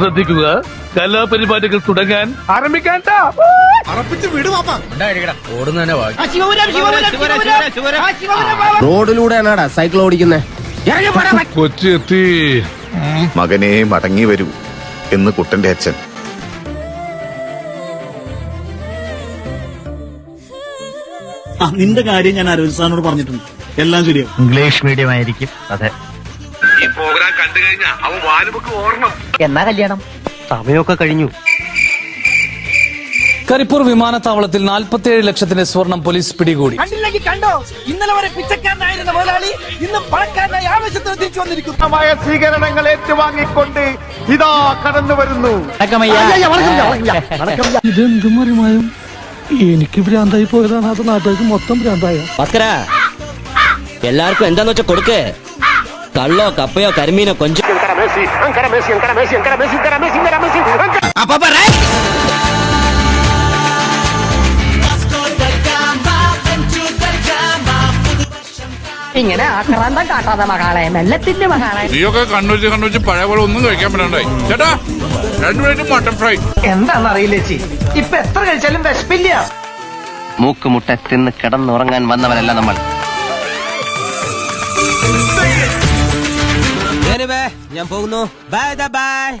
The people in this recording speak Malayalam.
ശ്രദ്ധിക്കുക. കലാപരിപാടികൾ തുടങ്ങാൻ ആരംഭിക്കാൻ റോഡിലൂടെയാണാടാ സൈക്കിൾ ഓടിക്കുന്നേ. കൊച്ചി എത്തി മകനെ മടങ്ങി വരൂ എന്ന് കുട്ടന്റെ അച്ഛൻ. ആ നിന്റെ കാര്യം ഞാൻ അരവിന്ദ് സാറിനോട് പറഞ്ഞിട്ടുണ്ട്. എല്ലാം ശരിയാവും. ഇംഗ്ലീഷ് മീഡിയം ആയിരിക്കും. അതെ. ഈ പ്രോഗ്രാം കണ്ടു കഴിഞ്ഞാ അവൻ വാലുബുക്ക് ഓർണം എന്നാ കല്യാണം? സമയമൊക്കെ കഴിഞ്ഞു. കരിപ്പൂർ വിമാനത്താവളത്തിൽ 47 ലക്ഷത്തിന്റെ സ്വർണം പോലീസ് പിടികൂടി. കണ്ടില്ലെങ്കിൽ കണ്ടോ? ഇന്നലെ വരെ പിച്ചക്കാരനായിരുന്ന മുതലാളി ഇന്നും പണക്കാരനായി ആവേശത്തിന് തിരിച്ചു വന്നിരിക്കുന്നു. സ്വീകരണങ്ങൾ ഏറ്റുവാങ്ങിക്കൊണ്ട് ഇതാ കടന്നു വരുന്നു. ഇതെന്ത് മറിമായും? എനിക്ക് ഭ്രാന്തായി പോയതാണ്. അത് നാട്ടുകാർക്ക് മൊത്തം ഭ്രാന്തായ? എല്ലാവർക്കും എന്താന്ന് വെച്ചാ കൊടുക്ക്. കള്ളോ കപ്പയോ കരിമീനോ കൊഞ്ചോ. ഇങ്ങനെ ആക്രാന്തം കാട്ടാതെ മകളെ മെല്ലത്തിന്റെ മകളെ നീയൊക്കെ കണ്ണൂച്ച് കണ്ണൂച്ച് പഴയ പോലെ ഒന്നും കഴിക്കാൻ പറ്റാണ്ടായി. ചേട്ടാ രണ്ടുപേരും മട്ടൺ ഫ്രൈ. എന്താണെന്നറിയില്ല ചേച്ചി. ഇപ്പൊ എത്ര കഴിച്ചാലും വിശപ്പില്ല. മൂക്കുമുട്ട തിന്ന് കിടന്നുറങ്ങാൻ വന്നവരല്ല നമ്മൾ. ഞാൻ പോകുന്നു. Bye bye